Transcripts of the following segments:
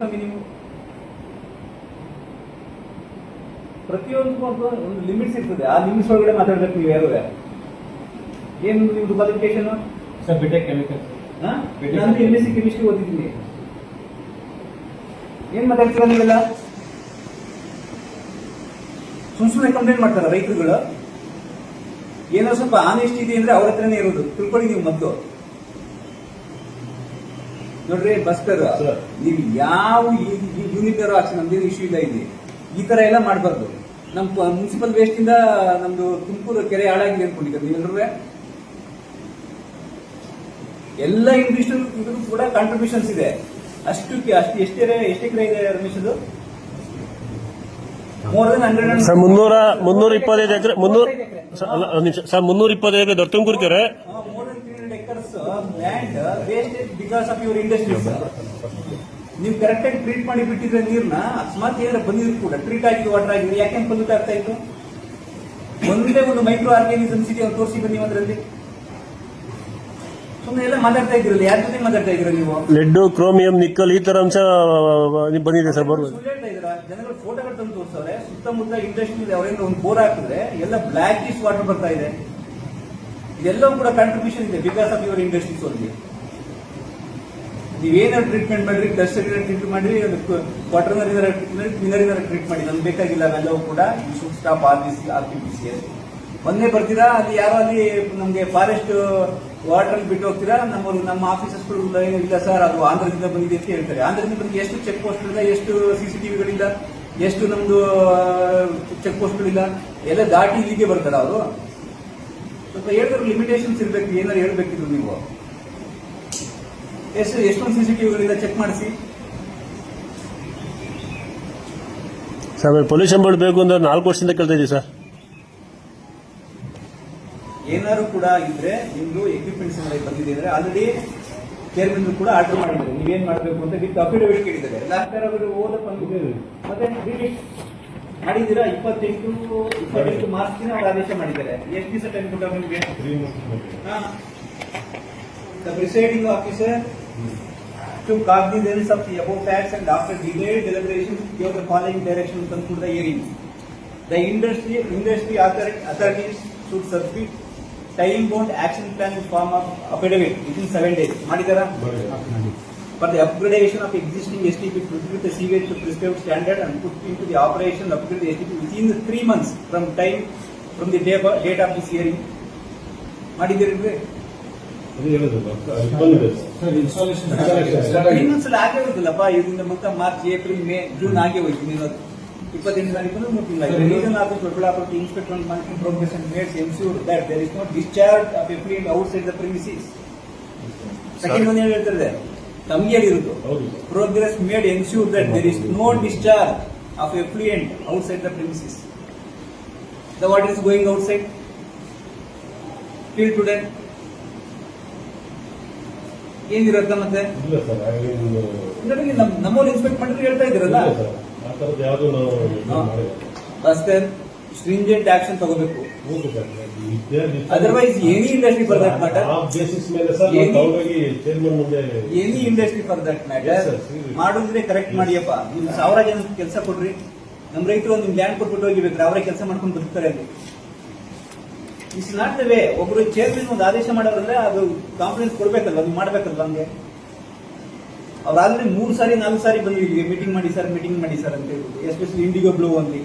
ಸ್ವಾಮಿ ನೀವು ಪ್ರತಿಯೊಂದು ಒಂದು ಒಂದು ಲಿಮಿಟ್ಸ್ ಇರ್ತದೆ. ಆ ಲಿಮಿಟ್ಸ್ ಒಳಗಡೆ ಮಾತಾಡ್ಬೇಕು ನೀವು ಯಾರು ಏನು ನಿಮ್ದು qualification sir B Tech chemical ನಾನು ಎಂ ಎಸ್ ಸಿ ಕೆಮಿಸ್ಟ್ರಿ ಓದಿದ್ದೀನಿ. ಏನ್ ಮಾತಾಡ್ತೀರ ನೀವೆಲ್ಲ? ಸುಮ್ ಸುಮ್ಮನೆ ಕಂಪ್ಲೇಂಟ್ ಮಾಡ್ತಾರ ರೈತರುಗಳು? ಏನೋ ಸ್ವಲ್ಪ ಆನೆಸ್ಟ್ ಇದೆ ಅಂದ್ರೆ ಅವ್ರ ಹತ್ರನೇ ಇರೋದು. ತಿಳ್ಕೊಳ್ಳಿ ನೀವು ಮೊದಲು. ನೋಡ್ರಿ ಬಸ್ಕರ್. ನೀವು ಯಾವ ಯೂನಿಟ್ ಆಕ್ಷನ್ ನಮ್ದೇನು ಇಶ್ಯೂ ಇಲ್ಲ ಇದೆ ಈ ತರ ಎಲ್ಲ ಮಾಡಬಾರ್ದು. ನಮ್ ಮುನ್ಸಿಪಲ್ ವೇಸ್ಟ್ ಇಂದ ನಮ್ದು ತುಮಕೂರು ಕೆರೆ ಹಾಳಾಗಿದೆ ಅನ್ಕೊಂಡಿದ್ದಾರೆ ನೀವೆಲ್ಲರೂ ಎಲ್ಲ ಇಂಡಸ್ಟ್ರಿಯಲ್ ಇದ್ರೂ ಕೂಡ ಕಾಂಟ್ರಿಬ್ಯೂಷನ್ಸ್ ಇದೆ. ಅಷ್ಟು ಅಷ್ಟು ಎಷ್ಟೇ ಎಷ್ಟೇ ಕೆರೆ ಇದೆ ರಮೇಶ್ ಅದು? ಸರ್ ಮುನ್ನೂರ ಮುನ್ನೂರ ಇಪ್ಪತ್ತೈದು ಎಕರೆ ಮುನ್ನೂರ ಸರ್, ಅಲ್ಲ, ಒಂದ್ ನಿಮಿಷ. ಸರ್ ಮುನ್ನೂರ ಇಪ್ಪತ್ತೈದು ಎಕರೆ ದೊಡ್ಡ ಕೆರೆ. more than 300 of your industry wasted because of your industries. ನೀವು ಕರೆಕ್ಟ್ ಆಗಿ ಟ್ರೀಟ್ ಮಾಡಿ ಬಿಟ್ಟಿದ್ರೆ ನೀರ್ನ ಅಕಸ್ಮಾತ್ ಏನಾರ ಬಂದಿದ್ರು ಕೂಡ ಟ್ರೀಟ್ ಆಗಿದೆ ವಾಟರ್ ಆಗಿದೆ ಯಾಕೆ ಪೊಲ್ಯೂಟ್ ಆಗ್ತಾ ಇತ್ತು ಒಂದೇ ಒಂದು ಮೈಕ್ರೋ ಆರ್ಗ್ಯಾನಿಸಮ್ಸ್ ಇದೆ ತೋರಿಸಿ ಬನ್ನಿ ಅದರಲ್ಲಿ ಸುಮ್ಮನೆ ಎಲ್ಲ ಮಾತಾಡ್ತಾ ಇದ್ರಲ್ಲ ಯಾರ ಜೊತೆ ಮಾತಾಡ್ತಾ ಇದ್ರ ನೀವು? ಲೆಡ್ ಕ್ರೋಮಿಯಂ ನಿಕ್ಕಲ್ ಈ ತರ ಅಂಶ ಬಂದಿದೆ ಸರ್ ಬರ್ಬೋದು ಹೇಳ್ತಾ ಜನಗಳು ಫೋಟೋಗಳು ತಂದು ತೋರಿಸವ್ರೆ ಸುತ್ತಮುತ್ತ ಇಂಡಸ್ಟ್ರಿ ಇದೆ ಅವರಿಂದ ಒಂದು ಬೋರ್ ಹಾಕಿದ್ರೆ ಎಲ್ಲ ಬ್ಲಾಕ್ ಇಸ್ ವಾಟರ್ ಬರ್ತಾ ಇದೆ. ಇದೆಲ್ಲವೂ ಕೂಡ ಕಾಂಟ್ರಿಬ್ಯೂಷನ್ ಇದೆ because of your industries only ನೀವೇನಾದ್ರು ಟ್ರೀಟ್ಮೆಂಟ್ ಮಾಡ್ರಿ ಡಸ್ಟ್ ಟ್ರೀಟ್ ಮಾಡಿ ವಾಟರ್ ಮಿನರಿನಾರ ಟ್ರೀಟ್ ಮಾಡಿ. ನಮ್ಗೆ ಬೇಕಾಗಿಲ್ಲ ಅವೆಲ್ಲವೂ ಕೂಡ should stop R C R P P C ಒಂದೇ ಬರ್ತೀರಾ? ಅಲ್ಲಿ ಯಾರೋ ಅಲ್ಲಿ ನಮಗೆ ಫಾರೆಸ್ಟ್ ವಾಟರ್ ಬಿಟ್ಟು ಹೋಗ್ತೀರಾ? ನಮ್ಮ ನಮ್ಮ ಆಫೀಸರ್ಸ್ಗಳು ಇಲ್ಲ ಸರ್ ಅದು ಆಂಧ್ರದಿಂದ ಬಂದಿದೆ ಅಂತ ಹೇಳ್ತಾರೆ. ಆಂಧ್ರದಿಂದ ಬಂದು ಎಷ್ಟು ಚೆಕ್ ಪೋಸ್ಟ್ಗಳಿಲ್ಲ ಎಷ್ಟು ಸಿ ಸಿ ಸಿಸಿಟಿವಿಗಳಿಲ್ಲ ಎಷ್ಟು ನಮ್ದು ಚೆಕ್ ಪೋಸ್ಟ್ಗಳಿಲ್ಲ ಎಲ್ಲ ದಾಟಿ ಇಲ್ಲಿಗೆ ಬರ್ತಾರ ಅವರು? ಸ್ವಲ್ಪ ಹೇಳಿದ್ರು ಲಿಮಿಟೇಷನ್ಸ್ ಇರಬೇಕು, ಏನಾದ್ರು ಹೇಳ್ಬೇಕಿದ್ರು ನೀವು. ಎಷ್ಟು ಎಷ್ಟೊಂದು ಸಿಸಿಟಿವಿಗಳಿಂದ ಚೆಕ್ ಮಾಡಿಸಿ? ಸರ್ ಪೊಲ್ಯೂಷನ್ ಬೋರ್ಡ್ ಬೇಕು ಅಂದ್ರೆ ನಾಲ್ಕು ವರ್ಷದಿಂದ ಕೇಳ್ತಾ ಇದೀವಿ ಸರ್. ಏನಾದ್ರು ಕೂಡ ಇದ್ರೆ ನಿಮ್ದು ಎಕ್ವಿಪ್ಮೆಂಟ್ಸ್ ಬಂದಿದೆ ಅಂದ್ರೆ ಆಲ್ರೆಡಿ ಚೇರ್ಮನ್ ಕೂಡ ಆರ್ಡರ್ ಮಾಡಿದ್ದಾರೆ. ನೀವೇನ್ ಮಾಡಬೇಕು ಅಂತ ವಿತ್ ಅಫಿಡವಿಟ್ ಕೇಳಿದ್ದಾರೆ. ಲಾಸ್ಟ್ ಟೈಮ್ ಅವರು ಓದ. ಮತ್ತೆ. ಮಾಡಿದ್ದೀರಾ? ಇಪ್ಪತ್ತೆಂಟು ಇಪ್ಪತ್ತೆಂಟು ಮಾರ್ಚ್ ಅವ್ರು ಆದೇಶ ಮಾಡಿದ್ದಾರೆ. ಎಷ್ಟು ದಿವಸ ಟೈಮ್ ಕೊಟ್ಟ ನಿಮಗೆ? The presiding officer to copy the minutes of the above facts and after detailed deliberation give the following direction to conclude the hearing. The industry industry authorities should submit time bound action plan in form of affidavit within 7 days. Madikara? For the upgradation of existing STP with the CVH to prescribed standard and put into the operation upgrade the STP within 3 months from time from the date of this hearing. Madikara? ಅಲ್ಲಿ ಆಗೇ ಹೋಯ್ತಲ್ಲಪ್ಪ ಇದರಿಂದ ಮತ್ತೆ March April May June ಆಗೇ ಹೋಯ್ತು. ನೀವು ಇಪ್ಪತ್ತೆಂಟು ತಾರೀಕು ಮೂರು ತಿಂಗಳು reason office Doddaballapura inspector monitoring progress and made ensure that there is no discharge of effluent outside the premises second ತಮ್ಗೆ ಹೌದು. Progress made ensure that there is no discharge of effluent outside the premises the what is going outside till today ಏನಿರುತ್ತೆ ಮತ್ತೆ? ಇಲ್ಲ sir ಒಂದು ನನಗೆ ನಮ್ inspect ಮಾಡಿದ್ರೆ ಹೇಳ್ತಾ ಇದ್ದೀರಲ್ಲ? ಇಲ್ಲ ಸರ್ ಆ ಥರದ್ದು ಯಾವುದು ನಾವು ಇದು ಹಾ. ಮಾಡಿಲ್ಲ. ಭಾಸ್ಕರ್ ಸ್ಟ್ರಿಂಜೆಂಟ್ ಆಕ್ಷನ್ ತಗೋಬೇಕು. ಹೌದು ಸರ್ ವಿದ್ಯಾರ್ಥಿ otherwise any industry for that matter ಆ ಬೇಸಿಸ್ ಮೇಲೆ ಸರ್ ನಾವು ಚೇರ್ಮನ್ ಮುಂದೆ any industry for that Yes, matter sir. Seriously. ಮಾಡಿದ್ರೆ ಕರೆಕ್ಟ್ ಮಾಡಿಯಪ್ಪ. ನೀವು ಸಾವಿರ ಜನ ಕೆಲಸ ಕೊಡ್ರಿ. ನಮ್ ರೈತರು ಒಂದು ಲ್ಯಾಂಡ್ ಕೊಟ್ಬಿಟ್ಟು ಹೋಗಿಬೇಕ್ರೆ ಅವರೇ ಕೆಲಸ ಮಾಡ್ಕೊಂಡು ಬರ್ತಾರೆ ಅಲ್ಲಿ. ಇಟ್ಸ್ ನಾಟ್ ದ ವೇ ಒಬ್ರು ಚೇರ್ಮನ್ ಒಂದು ಆದೇಶ ಮಾಡೋರಂದ್ರೆ ಅದು ಕಾನ್ಫಿಡೆನ್ಸ್ ಕೊಡ್ಬೇಕಲ್ಲ ಅದು ಮಾಡ್ಬೇಕಲ್ಲ ಹಂಗೆ. ಅವ್ರು ಆಲ್ರೆಡಿ ಮೂರು ಸಾರಿ ನಾಲ್ಕು ಸಾರಿ ಬಂದು ಇಲ್ಲಿಗೆ ಮೀಟಿಂಗ್ ಮಾಡಿ ಸರ್ ಮೀಟಿಂಗ್ ಮಾಡಿ ಸರ್ ಅಂತ ಹೇಳ್ಬಿಟ್ಟು ಎಸ್ಪೆಷಲಿ ಇಂಡಿಗೋ ಬ್ಲೂ ಅಲ್ಲಿ.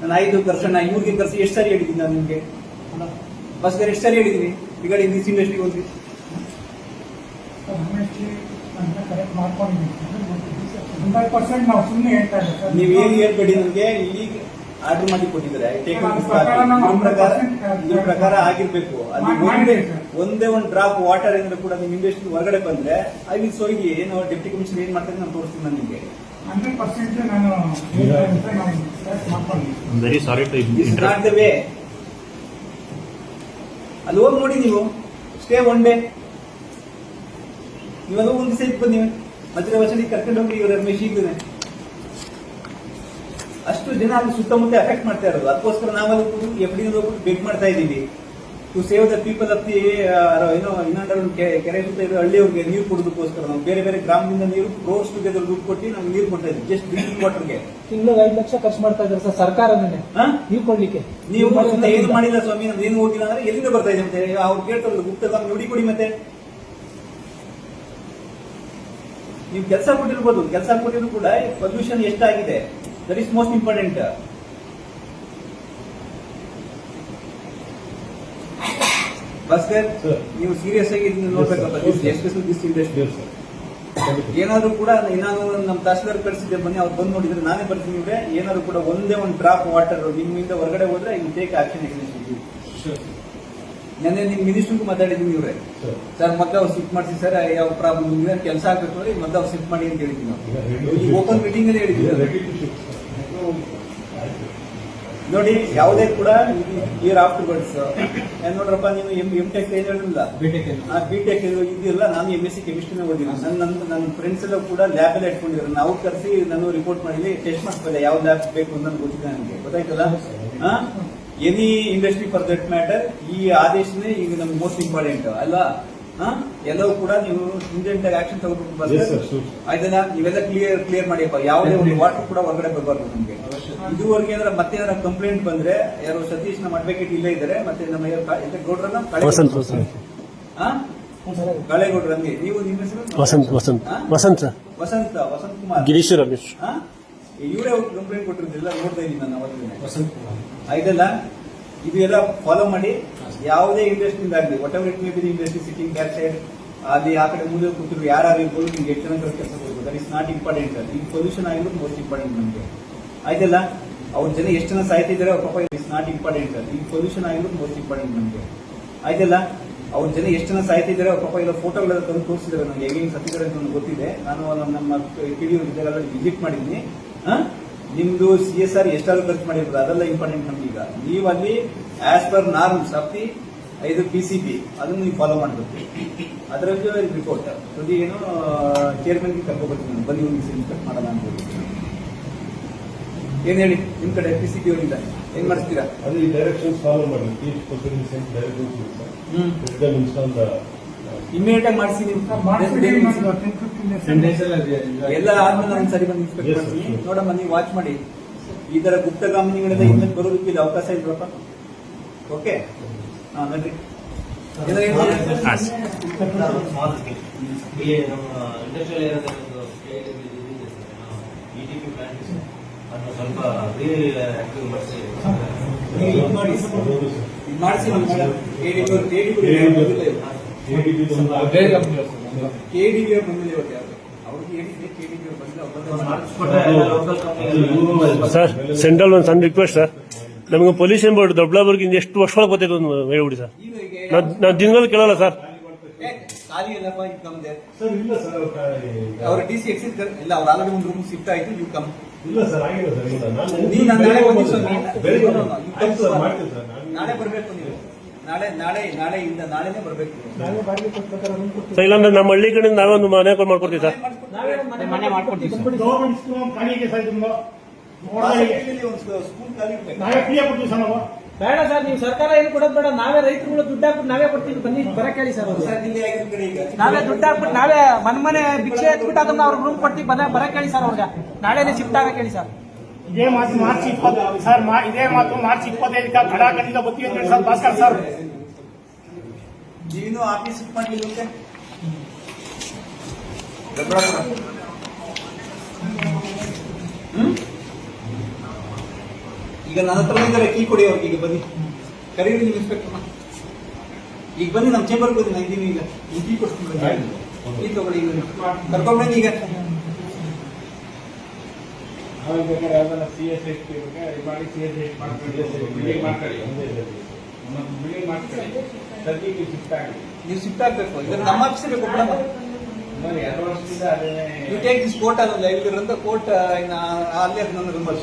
ನಾನು ಐದು ಕರ್ಸೋಣ ಇವ್ರಿಗೆ ಕರ್ಸಿ ಎಷ್ಟು ಸಾರಿ ಹೇಳಿದ್ದೀನಿ ನಾನು ನಿಮಗೆ? ಬಸ್ಗರ್ ಎಷ್ಟು ಸಾರಿ ಹೇಳಿದ್ದೀನಿ ರಿಗಾರ್ಡಿಂಗ್ ದಿಸ್ ಇಂಡಸ್ಟ್ರಿ ಹೋಗಿ ಪರ್ಸೆಂಟ್ ನೀವು ಏನು ಹೇಳ್ಬೇಡಿ ನನಗೆ ಇಲ್ಲಿ ಆರ್ಡರ್ ಮಾಡಿ ಕೊಟ್ಟಿದ್ದಾರೆ. Notice ಪ್ರಕಾರ ಮಾಡಿ. ನಾವು ನಿಮ್ಮ ಪ್ರಕಾರ 100% ನಿಮ್ಮ ಪ್ರಕಾರ ಆಗಿರ್ಬೇಕು. ಅಲ್ಲಿ ಒಂದೇ ಒಂದೇ ಒಂದು ಡ್ರಾಪ್ ವಾಟರ್ ಏನಾದ್ರು ಕೂಡ ನಿಮ್ ಇಂಡಸ್ಟ್ರಿ ಹೊರಗಡೆ ಬಂದ್ರೆ ಐ ವಿಲ್ ಸೋಗಿ ಏನು ಡೆಪ್ಟಿ ಕಮಿಷನರ್ ಏನ್ ಮಾಡ್ತಾರೆ ನಾನು ತೋರಿಸ್ತೀನಿ ನಾನು ನಿಮಗೆ. ಹಂಡ್ರೆಡ್ ಪರ್ಸೆಂಟ್ ನಾನು ಹೇಳ್ತಾ ಸರ್, ನಾವು select very sorry to this not the way ಅಲ್ಲಿ ಹೋಗಿ ನೋಡಿ ನೀವು. ಸ್ಟೇ ಒನ್ ಡೇ ಇವಾಗ ಒಂದು ದಿವಸ ಬಂದಿವೆ ಬನ್ನಿ ಮತ್ತೆ ವರ್ಷ ಕರ್ಕೊಂಡು ಹೋಗಿ ಇವ್ರ ರಮೇಶ್ ಈಗಲೇ ಅಷ್ಟು ಜನ ಅಲ್ಲಿ ಸುತ್ತಮುತ್ತ ಎಫೆಕ್ಟ್ ಮಾಡ್ತಾ ಇರೋದು. ಅದಕ್ಕೋಸ್ಕರ ನಾವಲ್ಲಿ ಎಫ್ ಡಿ ಹೋಗ್ಬಿಟ್ಟು ಬೆಗ್ ಮಾಡ್ತಾ ಇದ್ದೀವಿ. To save the people of the ಏನೋ ಇನ್ನೊಂದು ಕೆರೆ ಸುತ್ತ ಇರೋ ಹಳ್ಳಿಯವ್ರಿಗೆ ನೀರು ಕೊಡೋದಕ್ಕೋಸ್ಕರ ನಾವು ಬೇರೆ ಬೇರೆ ಗ್ರಾಮದಿಂದ ನೀರು ಕ್ರೋಸ್ ಟುಗೆದರ್ ದುಡ್ಡು ಕೊಟ್ಟು ನಮ್ಗೆ ನೀರು ಕೊಡ್ತಾ ಇದ್ದೀವಿ. ಜಸ್ಟ್ ಡ್ರಿಂಕಿಂಗ್ ವಾಟರ್ಗೆ ತಿಂಗಳಿಗೆ ಐದು ಲಕ್ಷ ಖರ್ಚು ಮಾಡ್ತಾ ಇದ್ದಾರೆ ಸರ್ ಸರ್ಕಾರನೇ? ನೀವು ಕೊಡ್ಲಿಕ್ಕೆ. ನೀವು ಏನು ಮಾಡಿಲ್ಲ ಸ್ವಾಮಿ? ನಮ್ದು ಏನು ಹೋಗಿಲ್ಲ ಅಂದ್ರೆ ಎಲ್ಲಿಂದ ಬರ್ತಾ ಇದೆ ಅಂತ ಅವ್ರು ಕೇಳ್ತಾರೆ ಗುಪ್ತ ನುಡಿ ಕೊಡಿ ಮತ್ತೆ. ನೀವು ಕೆಲಸ ಕೊಟ್ಟಿರ್ಬೋದು. ಕೆಲಸ ಕೊಟ್ಟಿದ್ರು ಕೂಡ ಪೊಲ್ಯೂಷನ್ ಎಷ್ಟಾಗಿದೆ? That is most important Bhaskar Sir. ನೀವು ಸೀರಿಯಸ್ ಆಗಿ ನೋಡ್ಬೇಕಪ್ಪ ದಿಸ್ ಇಂಡಸ್ಟ್ರಿ sir. ಏನಾದ್ರು ಕೂಡ ಏನಾದ್ರು ನಮ್ಮ ತಹಸೀಲ್ದಾರ್ ಕಳಿಸಿದ್ದೆ ಬನ್ನಿ ಅವ್ರು ಬಂದು ನೋಡಿದ್ರೆ ನಾನೇ ಬರ್ತೀನಿ ಇವ್ರೆ. ಏನಾದ್ರು ಕೂಡ ಒಂದೇ ಒಂದು ಡ್ರಾಪ್ ವಾಟರ್ ನಿಮ್ಮಿಂದ ಹೊರಗಡೆ ಹೋದ್ರೆ ಇನ್ ಟೇಕ್ ಆಕ್ಷನ್ ನೆನ್ನೆ ನಿಮ್ ಮಿನಿಸ್ಟರ್ಗೂ ಮಾತಾಡಿದ್ದೀನಿ ಇವ್ರೆ. ಸರ್ ಮತ್ತೆ ಅವ್ರು ಶಿಫ್ಟ್ ಮಾಡಿಸಿ ಸರ್ ಯಾವ ಪ್ರಾಬ್ಲಮ್ ಇದೆ ಕೆಲಸ ಆಗ್ಬೇಕು ಮತ್ತೆ ಅವ್ರು ಶಿಫ್ಟ್ ಮಾಡಿ ಅಂತ ಹೇಳಿದ್ವಿ ನಾವು ಓಪನ್ ಮೀಟಿಂಗ್ ಅಲ್ಲಿ ಹೇಳಿದ್ವಿ ನೋಡಿ ಯಾವುದೇ ಕೂಡ ಇಯರ್ ಆಫ್ಟರ್ ಬರ್ಡ್ಸ್ ನೋಡ್ರಪ್ಪ ನೀವು ಎಂ ಎಂ ಟೆಕ್ ಬಿ ಹೇಳಿಲ್ಲ ಆ ಬಿ ಟೆಕ್ ಇದಿಲ್ಲ ನಾನು ಎಂ ಎಸ್ ಸಿ ಕೆಮಿಸ್ಟ್ರಿನೇ ಓದಿದ್ದೀನಿ. ನನ್ನ ನನ್ನ ನನ್ನ ಫ್ರೆಂಡ್ಸ್ ಎಲ್ಲ ಕೂಡ ಲ್ಯಾಬ್ ಎಲ್ಲ ಇಟ್ಕೊಂಡಿದ್ರು. ನಾವು ಕರೆಸಿ ನಾನು ರಿಪೋರ್ಟ್ ಮಾಡಿ ಟೆಸ್ಟ್ ಮಾಡಿಸ್ಬೋದು ಯಾವ ಲ್ಯಾಬ್ ಬೇಕು ಅಂತ ಗೊತ್ತಿದೆ ನನಗೆ. ಗೊತ್ತಾಯ್ತಲ್ಲ? Any industry for that matter ಈ ಆದೇಶನೇ ಈಗ ನಮ್ಗೆ ಮೋಸ್ಟ್ ಇಂಪಾರ್ಟೆಂಟ್ ಅಲ್ಲ? ಎಲ್ಲವೂ ಕೂಡ ನೀವು ಇಂಡಿಯಂಟ್ ಆಗಿ ಆಕ್ಷನ್ ತಗೋಬೇಕು ಅದನ್ನ ನೀವೆಲ್ಲ ಕ್ಲಿಯರ್ ಕ್ಲಿಯರ್ ಮಾಡಿಯಪ್ಪ. ಯಾವುದೇ ಒಂದು ವಾಟರ್ ಕೂಡ ಹೊರಗಡೆ ಬರಬಾರ್ದು ನಮಗೆ. ಇದುವರೆಗೆ ಅಂದ್ರೆ ಮತ್ತೆ ಏನಾರ ಕಂಪ್ಲೇಂಟ್ ಬಂದ್ರೆ ಯಾರು ಸತೀಶ್ ನಮ್ಮ ಅಡ್ವೊಕೇಟ್ ಇಲ್ಲೇ ಇದ್ದಾರೆ ಮತ್ತೆ ನಮ್ಮ ಯಾರು ಕಾ- ಎಂತ ಗೌಡ್ರನ್ನ ಕಳೆಗೌಡ್ರ ವಸಂತ್ ವಸಂತ್. ಆ? ಕಳೆಗೌಡ್ರು ಹಂಗೆ ನೀವು ನಿಮ್ಮ ಹೆಸರು? ವಸಂತ್ ವಸಂತ್. ವಸಂತ್ ವಸಂತ ವಸಂತ್ ಕುಮಾರ್. ಗಿರೀಶ್ ರಮೇಶ್. ಇವರೇ ಕಂಪ್ಲೇಂಟ್ ಕೊಟ್ಟಿರೋದಿಲ್ಲ ನೋಡ್ತಾ ಇದ್ದೀನಿ ನಾನು ಅವತ್ತಿನ ಆಯ್ತಲ್ಲ? ಇದು ಎಲ್ಲ ಫಾಲೋ ಮಾಡಿ ಯಾವುದೇ ಇಂಡಸ್ಟ್ರಿಯಿಂದ ಆಗಲಿ whatever it may be industry sitting back side ಅಲ್ಲಿ ಆ ಕಡೆ ಮುಂದೆ ಕೂತಿರು ಯಾರು ಇರ್ಬೋದು ನಿಮ್ಗೆ ಎಷ್ಟು ಜನ ಕೆಲಸ ಕೊಡ್ಬೋದು? ದಟ್ ಇಸ್ ನಾಟ್ ಇಂಪಾರ್ಟೆಂಟ್ ಈ ಪೊಲ್ಯೂಷನ್ ಆಗಿರೋದು ಮೋಸ್ಟ್ ಇಂಪಾರ್ಟೆಂಟ್ ನಮಗೆ. ಆಯ್ತಲ್ಲ? ಅವ್ರ ಜನ ಎಷ್ಟು ಜನ ಸಾಯ್ತಿದ್ದಾರೆ ಅವ್ರ ಪಾಪ ಇಸ್ ನಾಟ್ ಇಂಪಾರ್ಟೆಂಟ್ ಈಗ ಪೊಲ್ಯೂಷನ್ ಆಗಿರೋದು ಮೋಸ್ಟ್ ಇಂಪಾರ್ಟೆಂಟ್ ನಮಗೆ. ಆಯ್ತಲ್ಲ? ಅವ್ರ ಜನ ಎಷ್ಟು ಜನ ಸಾಯ್ತಿದ್ದಾರೆ ಅವ್ರ ಪಾಪ ಇಲ್ಲ ಫೋಟೋಗಳೆಲ್ಲ ತಂದು ತೋರಿಸಿದ್ದಾರೆ ನನಗೆ ಹೆಂಗೆ ಸತ್ತಿದ್ದಾರೆ ಅಂತ ನನಗೆ ಗೊತ್ತಿದೆ. ನಾನು ನಮ್ಮ ಕಿಡಿಯೋ ಇದೆಲ್ಲ ವಿಸಿಟ್ ಮಾಡಿದ್ದೀನಿ ಆ? ನಿಮ್ದು ಸಿ ಎಸ್ ಆರ್ ಎಷ್ಟಾದ್ರೂ ಖರ್ಚು ಮಾಡಿರ್ಬೋದು ಅದೆಲ್ಲ ಇಂಪಾರ್ಟೆಂಟ್ ನಮ್ಗೆ ಈಗ. ನೀವು ಅಲ್ಲಿ as per norms of the ಇದು ಪಿ ಸಿ ಬಿ ಅದನ್ನು ನೀವು ಫಾಲೋ ಮಾಡಬೇಕು. ಅದರಲ್ಲಿ ರಿಪೋರ್ಟ್ ಅದು ಏನು ಚೇರ್ಮನ್ಗೆ ಕರ್ಕೊಬರ್ತೀನಿ ನಾನು. ಬನ್ನಿ ಒಂದು ಕಟ್ ಮಾಡಲ್ಲ ಅಂತ ಏನ್ ಹೇಳಿ? ನಿಮ್ ಕಡೆ ಪಿ ಸಿ ಬಿ ಅವರಿಂದ ಏನ್ ಮಾಡಿಸ್ತೀರಾ? ಅದು ಈ ಡೈರೆಕ್ಷನ್ಸ್ ಫಾಲೋ ಮಾಡಿ ಈಚ್ ಇಮಿಡಿಯೇಟ್ ಆಗಿ ಮಾಡಿಸಿ ಎಲ್ಲ ಆದ್ಮೇಲೆ ನಾನು ಸರಿ ಬಂದು ಇನ್ಸ್ಪೆಕ್ಟ್ ಮಾಡ್ತೀನಿ. ನೋಡಮ್ಮ ನೀವು ವಾಚ್ ಮಾಡಿ. ಈ ತರ ಕಂಪನಿಗಳಿಂದ ಇನ್ನೊಂದು ಬರೋದಕ್ಕೆ ಇಲ್ಲಿ ಅವಕಾಶ ಇಲ್ವಪ್ಪ? ಓಕೆ ಹಾ ನಡ್ರಿ. ಅದನ್ನ ಸ್ವಲ್ಪ ಆಕ್ಟಿವ್ ಮಾಡಿಸಿ. ಸರ್ ಬಂದಿಲ್ಲ ಇವತ್ತು. ಯಾರು. ಸೆಂಟ್ರಲ್ ಒಂದು ಸಣ್ಣ ರಿಕ್ವೆಸ್ಟ್ ಸರ್. ನಮಗೆ ಪೊಲ್ಯೂಷನ್ ಬೋರ್ಡ್ ದೊಡ್ಡಬಳ್ಳಾಪುರಕ್ಕೆ ಎಷ್ಟು ವರ್ಷ ಒಳಗೆ ಒಂದು ಹೇಳ್ಬಿಡಿ ಸರ್. ನಾವು ದಿನಗಳು ಕೇಳಲ್ಲ ಸರ್. ಅವ್ರ ಡಿ ಸಿ ಎಕ್ಸಿಟ್ ಇಲ್ಲ ಆಲ್ರೆಡಿ ಒಂದು ರೂಮ್ ಶಿಫ್ಟ್ ಆಯ್ತು ಕಮ್ ಇಲ್ಲ ಸರ್ ಆಗಿಲ್ಲ ಸರ್ ಇಲ್ಲ. ನಾನು ನಾಳೆ ಬರಬೇಕು ನೀವು. ನಾಳೆ ನಾಳೆ ನಾಳೆಯಿಂದ ನಾಳೆನೇ ಬರಬೇಕು. ಸರ್ ಇಲ್ಲಾಂದ್ರೆ ನಮ್ಮ ಹಳ್ಳಿ ಕಡೆ ನಾವೇ ಒಂದು ಮನೆ ಮಾಡ್ಕೊಡ್ತೀವಿ ಸರ್. ನಾವೇ ಒಂದು ಮನೆ ಮಾಡ್ಕೊಡ್ತೀವಿ ಗೌರ್ಮೆಂಟ್ ಸ್ಕೂಲ್ ಖಾಲಿಗೆ ಸರ್ ಇದನ್ನು ಒಂದು ಸ್ಕೂಲ್ ಖಾಲಿ ಇರ್ಬೇಕು. ನಾವೇ ಫ್ರೀ ಕೊಡ್ತೀವಿ ಸರ್ ನಾವು. ಬೇಡ ಸರ್ ನೀವು ಸರ್ಕಾರ ಏನು ಕೊಡೋದು ಬೇಡ. ನಾವೇ ರೈತರುಗಳು ದುಡ್ಡು ಹಾಕ್ಬಿಟ್ಟು ನಾವೇ ಕೊಡ್ತೀವಿ. ಬನ್ನಿ ಬರಕ್ಕೆ ಹೇಳಿ ಸರ್ ನಾವೇ ದುಡ್ಡು ಹಾಕ್ಬಿಟ್ಟು ನಾವೇ ಮನೆ ಮನೆ ಭಿಕ್ಷೆ ಎತ್ಬಿಟ್ಟು ಅದನ್ನ ಅವ್ರ ರೂಮ್ ಕೊಡ್ತೀವಿ. ಬರ ಬರಕ್ ಹೇಳಿ ಸರ್ ಅವ್ರಿಗೆ. ನಾಳೆನೇ ಶಿಫ್ಟ್ ಆಗಕ್ಕೆ ಹೇಳಿ ಸರ್. ಇದೇ ಮಾತು ಮಾರ್ಚ್ ಇಪ್ಪತ್ತು ಸರ್ ಇದೇ ಮಾತು ಮಾರ್ಚ್ ಇಪ್ಪತ್ತೈದಕ್ಕೆ ಕಡಾಕದಿಂದ ಬರ್ತೀವಿ ಅಂತ ಹೇಳಿ ಸರ್ ಭಾಸ್ಕರ್ ಸರ್. ನೀನು ಆಫೀಸ್ ಹ್ಮ್? ಈಗ ನನ್ನ ಹತ್ರ ಇದ್ದಾರೆ ಕೀ ಕೊಡಿ ಅವ್ರಿಗೆ ಈಗ ಬನ್ನಿ. ಕರೀರಿ ನಿಮ್ಮ ಇನ್ಸ್ಪೆಕ್ಟರ್ನ ಈಗ ಬನ್ನಿ ನಮ್ಮ ಚೇಂಬರ್ಗೆ ಬನ್ನಿ ನಾನು ಇದ್ದೀನಿ ಈಗ. ಈ ಕೀ ಕೊಡ್ತೀನಿ ಬನ್ನಿ. ಆಯ್ತು. ಕೀ ತಗೊಳ್ಳಿ ಈಗ ಶಿಫ್ಟ್ ಆಗಿ ನೀವು ಶಿಫ್ಟ್ ಆಗಬೇಕು. ಇದು ನಮ್ಮ ಆಫೀಸ್ ಬೇಕು ಅದೇ ಯು ಟೇಕ್ ದಿಸ್ ಕೋರ್ಟ್ ಅಲ್ಲ ಇಲ್ಲಿರಂತ ಕೋರ್ಟ್ ಇನ್ನ ಅಲ್ಲೇ ನನ್ನ ನಂಬರ್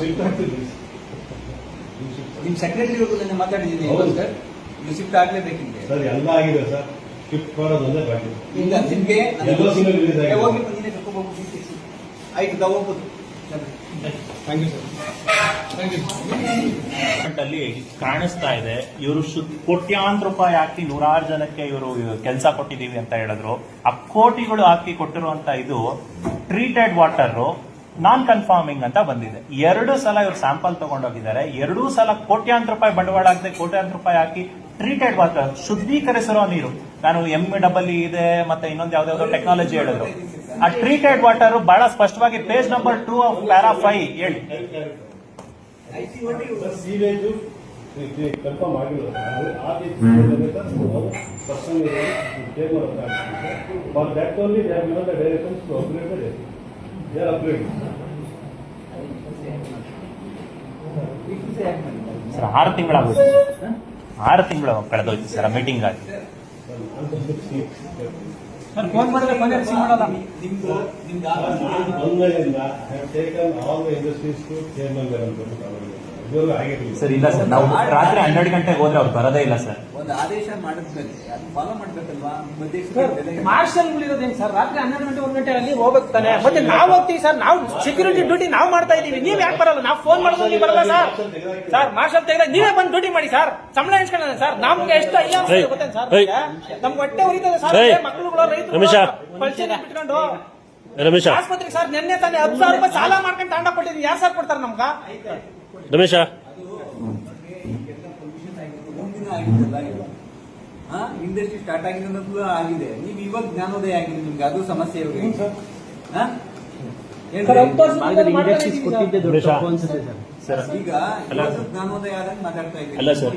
ನಿಮ್ಮ ಸೆಕ್ರೆಟರಿ ಜೊತೆ ಮಾತಾಡಿದ್ದೀನಿ ಹೌದು. ಸರ್? ನೀವು ಶಿಫ್ಟ್ ಆಗ್ಲೇಬೇಕಿದೆ ಸರ್ ಎಲ್ಲ ಆಗಿದೆ ಸರ್. ಶಿಫ್ಟ್ ಮಾಡೋದು ಒಂದೇ ಬಾಕಿ ಇಲ್ಲ ನಿಮಗೆ. ಹೋಗಿ ನೀನೇ ಕರ್ಕೊಂಡು ಹೋಗಿ ಆಯ್ತು ಹೋಗ್ಬೋದು. ಅಲ್ಲಿ ಕಾಣಿಸ್ತಾ ಇದೆ, ಇವರು ಕೋಟ್ಯಾಂತರ ರೂಪಾಯಿ ಹಾಕಿ ನೂರಾರು ಜನಕ್ಕೆ ಇವರು ಕೆಲಸ ಕೊಟ್ಟಿದ್ದೀವಿ ಅಂತ ಹೇಳಿದ್ರು. ಆ ಕೋಟಿಗಳು ಹಾಕಿ ಕೊಟ್ಟಿರುವಂತ ಇದು ಟ್ರೀಟೆಡ್ ವಾಟರ್ ನಾನ್ ಕನ್ಫಾರ್ಮಿಂಗ್ ಅಂತ ಬಂದಿದೆ. ಎರಡು ಸಲ ಇವರು ಸ್ಯಾಂಪಲ್ ತಗೊಂಡೋಗಿದ್ದಾರೆ. ಎರಡೂ ಸಲ ಕೋಟ್ಯಾಂತರ ರೂಪಾಯಿ ಬಂಡವಾಳ ಹಾಕದೆ ಕೋಟ್ಯಾಂತರ ರೂಪಾಯಿ ಹಾಕಿ ಟ್ರೀಟೆಡ್ ವಾಟರ್ ಶುದ್ಧೀಕರಿಸಿರೋ ನೀರು. ನಾನು ಎಂ ಡಬಲ್ ಇದೆ ಮತ್ತೆ ಇನ್ನೊಂದು ಯಾವ್ದಾವ್ದೋ ಟೆಕ್ನಾಲಜಿ ಹೇಳಿದ್ರು. ಆ ಟ್ರೀಟೆಡ್ ವಾಟರ್ ಬಹಳ ಸ್ಪಷ್ಟವಾಗಿ page number two of para five ಹೇಳಿ. ಸರ್ ಆರು ತಿಂಗಳಾಗುತ್ತೆ ಆರು ತಿಂಗಳು ಕಳೆದೋಯ್ತು ಸರ್ ಮೀಟಿಂಗ್ ಆಗಿ ಬಂಗಳಿಂದ have taken all the industries to chairman sir ಇಲ್ಲ ಸರ್. ನಾವು ರಾತ್ರಿ ಹನ್ನೆರಡು ಗಂಟೆಗೆ ಹೋದ್ರೆ ಅವ್ರು ಬರೋದೇ ಇಲ್ಲ ಸರ್. ಒಂದು ಆದೇಶ ಮಾಡಿದ್ಮೇಲೆ ಅದು ಫಾಲೋ ಮಾಡ್ಬೇಕಲ್ವಾ? ಮಾರ್ಷಲ್ ಇರೋದು ಹೆಂಗ್ ಸರ್? ರಾತ್ರಿ ಹನ್ನೆರಡು ಗಂಟೆ ಒಂದು ಗಂಟೆ ಅಲ್ಲಿ ಹೋಗ್ಬೇಕು ತಾನೆ? ಮತ್ತೆ ನಾವು ಹೋಗ್ತೀವಿ ಸರ್. ನಾವು ಸೆಕ್ಯೂರಿಟಿ ಡ್ಯೂಟಿ ನಾವು ಮಾಡ್ತಾ ಇದೀವಿ ನೀವ್ ಯಾಕೆ ಬರಲ್ಲ? ನಾವು ಫೋನ್ ಮಾಡೋದು ನೀವು ಬರಲ್ಲ ಸರ್. ಸರ್ ಮಾರ್ಷಲ್ ತೆಗೆದ ನೀವೇ ಬಂದು ಡ್ಯೂಟಿ ಮಾಡಿ ಸರ್. ಸಂಬಳ ಎಣಿಸ್ಕೊಳ್ಳೋಣ ಸರ್? ನಮ್ಗೆ ಎಷ್ಟು ಅಯ್ಯ ಗೊತ್ತೇನು ಸರ್. ನಮ್ಗೆ? ಹೊಟ್ಟೆ ಉರಿತದೆ ಸರ್. ಮಕ್ಕಳುಗಳು ರಮೇಶ. ರೈತರು ಪಲ್ಸೇರಿ ಬಿಟ್ಕೊಂಡು. ರಮೇಶ. ಆಸ್ಪತ್ರೆಗೆ ಸರ್ ನಿನ್ನೆ ತಾನೇ ಹತ್ತು ಸಾವಿರ ರೂಪಾಯಿ ಸಾಲ ಮಾಡ್ಕೊಂಡು ತಾಂಡ ಕೊಟ್ಟಿದ್ದೀನಿ ಯಾರು ಸರ್ ಕೊಡ್ತಾರೆ ನಮ್ಗ? ರಮೇಶ? ಇಂಡಸ್ಟ್ರಿ ಸ್ಟಾರ್ಟ್ ಆಗಿದ್ದು ಆಗಿದೆ. ನೀವು ಇವಾಗ ಜ್ಞಾನೋದಯ ಆಗಿದೆ ನಿಮ್ಗೆ ಅದು ಸಮಸ್ಯೆ ಈಗ. ಜ್ಞಾನೋದಯ ಆದಂಗೆ ಮಾತಾಡ್ತಾ ಇದ್ದೀವಿ ಅಲ್ಲ ಸರ್.